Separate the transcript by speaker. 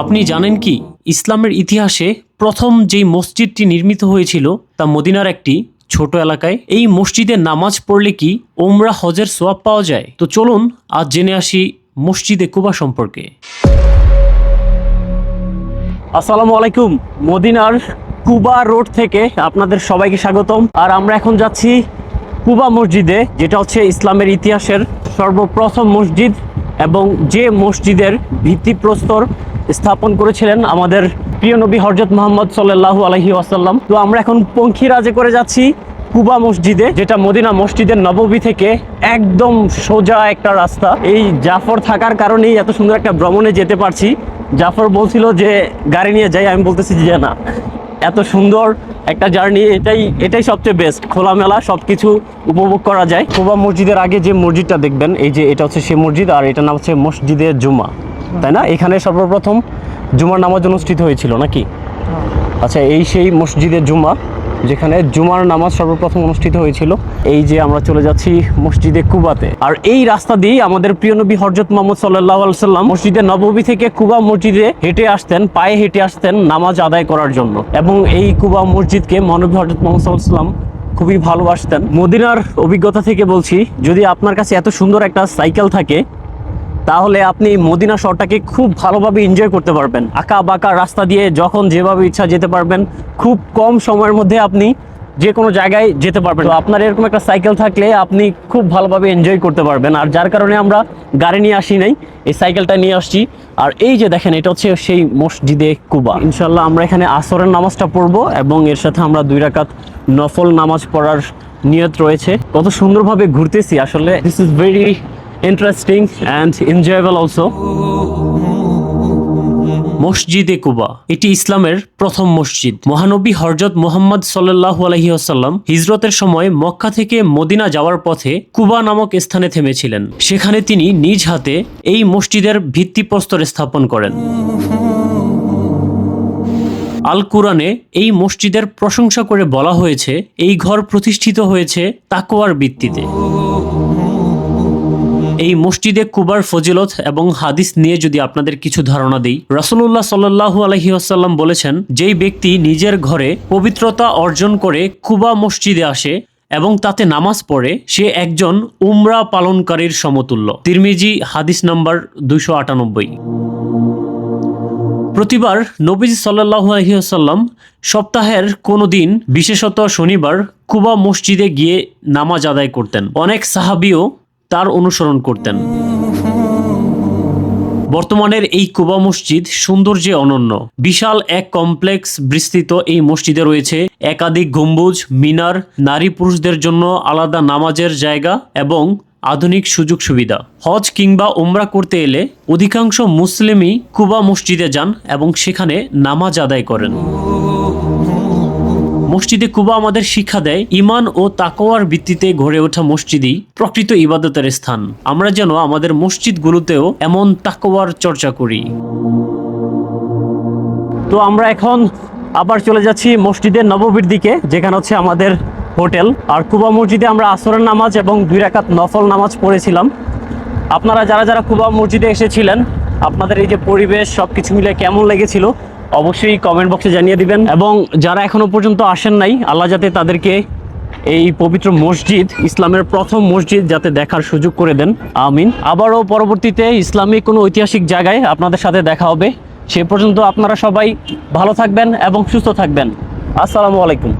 Speaker 1: আপনি জানেন কি, ইসলামের ইতিহাসে প্রথম যেই মসজিদটি নির্মিত হয়েছিল তা মদিনার একটি ছোট এলাকায়। এই মসজিদে নামাজ পড়লে কি ওমরা, হজের সোয়াব পাওয়া যায়? তো চলুন আজ জেনে আসি মসজিদে কুবা সম্পর্কে। আসসালামু আলাইকুম, মদিনার কুবা রোড থেকে আপনাদের সবাইকে স্বাগতম। আর আমরা এখন যাচ্ছি কুবা মসজিদে, যেটা হচ্ছে ইসলামের ইতিহাসের সর্বপ্রথম মসজিদ এবং যে মসজিদের ভিত্তিপ্রস্তর স্থাপন করেছিলেন আমাদের প্রিয় নবী হরজত মোহাম্মদ সাল্লাল্লাহু আলহি ওয়াসাল্লাম। তো আমরা এখন পঙ্খিরাজে করে যাচ্ছি কুবা মসজিদে, যেটা মদিনা মসজিদের নববী থেকে একদম সোজা একটা রাস্তা। এই জাফর থাকার কারণেই এত সুন্দর একটা ভ্রমণে যেতে পারছি। জাফর বলছিল যে, গাড়ি নিয়ে যাই। আমি বলতেছি যে, না। এত সুন্দর একটা জার্নি, এটাই এটাই সবচেয়ে বেস্ট খোলামেলা সব কিছু উপভোগ করা যায়। কুবা মসজিদের আগে যে মসজিদটা দেখবেন, এই যে এটা হচ্ছে সে মসজিদ আর এটা নাম হচ্ছে মসজিদের জুমা। তাই না? এখানে সর্বপ্রথম জুমার নামাজ অনুষ্ঠিত হয়েছিল নাকি? আচ্ছা এই সেই মসজিদের জুমা যেখানে জুমার নামাজ সর্বপ্রথম অনুষ্ঠিত হয়েছিল এই যে আমরা চলে যাচ্ছি মসজিদে কুবাতে। আর এই রাস্তা দিয়ে আমাদের প্রিয় নবী হরজত মোহাম্মদ সাল্লাহ সাল্লাম মসজিদে নববী থেকে কুবা মসজিদে হেঁটে আসতেন পায়ে হেঁটে আসতেন নামাজ আদায় করার জন্য। এবং এই কুবা মসজিদকে মহানবী হরজত মোহাম্মদ সাল্লাহ সাল্লাম খুবই ভালোবাসতেন। মদিনার অভিজ্ঞতা থেকে বলছি যদি আপনার কাছে এত সুন্দর একটা সাইকেল থাকে তাহলে আপনি মদিনা শহরটাকে খুব ভালোভাবে এনজয় করতে পারবেন। আঁকা বাঁকা রাস্তা দিয়ে যখন যেভাবে ইচ্ছা যেতে পারবেন, খুব কম সময়ের মধ্যে আপনি যে কোনো জায়গায় যেতে পারবেন। তো আপনার এরকম একটা সাইকেল থাকলে আপনি খুব ভালোভাবে এনজয় করতে পারবেন। আর যার কারণে আমরা গাড়ি নিয়ে আসি নাই, এই সাইকেলটা নিয়ে আসছি। আর এই যে দেখেন, এটা হচ্ছে সেই মসজিদে কুবা। ইনশাল্লাহ আমরা এখানে আসরের নামাজটা পড়ব এবং এর সাথে আমরা দুই রাকাত নফল নামাজ পড়ার নিয়ত রয়েছে। কত সুন্দরভাবে ঘুরতেছি আসলে। This is very interesting and enjoyable also মসজিদে কুবা। এটি ইসলামের প্রথম মসজিদ। মহানবী হরজত মোহাম্মদ সাল্লাহ আলহিহাসাল্লাম হিজরতের সময় মক্কা থেকে মদিনা যাওয়ার পথে কুবা নামক স্থানে থেমেছিলেন। সেখানে তিনি নিজ হাতে এই মসজিদের ভিত্তিপ্রস্তর স্থাপন করেন। আল কুরআনে এই মসজিদের প্রশংসা করে বলা হয়েছে, এই ঘর প্রতিষ্ঠিত হয়েছে তাকোয়ার ভিত্তিতে। এই মসজিদে কুবার ফজিলত এবং হাদিস নিয়ে যদি আপনাদের কিছু ধারণা দিই রাসুল্লাহ সাল্লাহু আলহি আসাল্লাম বলেছেন, যেই ব্যক্তি নিজের ঘরে পবিত্রতা অর্জন করে কুবা মসজিদে আসে এবং তাতে নামাজ পড়ে, সে একজন উমরা পালনকারীর সমতুল্য। তিরমিজি, হাদিস নাম্বার দুইশো আটানব্বই। প্রতিবার নবীজি সাল্লাহু আলহিহাসাল্লাম সপ্তাহের কোনো দিন, বিশেষত শনিবার, কুবা মসজিদে গিয়ে নামাজ আদায় করতেন। অনেক সাহাবিও তার অনুসরণ করতেন। বর্তমানের এই কুবা মসজিদ সৌন্দর্যে অনন্য। বিশাল এক কমপ্লেক্স বিস্তৃত এই মসজিদে রয়েছে একাধিক গম্বুজ, মিনার, নারী পুরুষদের জন্য আলাদা নামাজের জায়গা এবং আধুনিক সুযোগ সুবিধা। হজ কিংবা উমরা করতে এলে অধিকাংশ মুসলিমই কুবা মসজিদে যান এবং সেখানে নামাজ আদায় করেন। মসজিদে কুবা আমাদের শিক্ষা দেয় ইমান ও তাকোয়ার ভিত্তিতে গড়ে ওঠা মসজিদই প্রকৃত ইবাদতের স্থান। আমরা যেন আমাদের মসজিদগুলোতেও এমন তাকোয়ার চর্চা করি। তো আমরা এখন আবার চলে যাচ্ছি মসজিদের নববীর দিকে, যেখানে হচ্ছে আমাদের হোটেল। আর কুবা মসজিদে আমরা আসরের নামাজ এবং দুই রাকাত নফল নামাজ পড়েছিলাম। আপনারা যারা যারা কুবা মসজিদে এসেছিলেন, আপনাদের এই যে পরিবেশ সব কিছু মিলে কেমন লেগেছিল? অবশ্যই কমেন্ট বক্সে জানিয়ে দিবেন। এবং যারা এখনও পর্যন্ত আসেন নাই, আল্লাহ যাতে তাদেরকে এই পবিত্র মসজিদ, ইসলামের প্রথম মসজিদ যাতে দেখার সুযোগ করে দেন। আমিন। আবারও পরবর্তীতে ইসলামিক কোনো ঐতিহাসিক জায়গায় আপনাদের সাথে দেখা হবে। সে পর্যন্ত আপনারা সবাই ভালো থাকবেন এবং সুস্থ থাকবেন। আসসালামু আলাইকুম।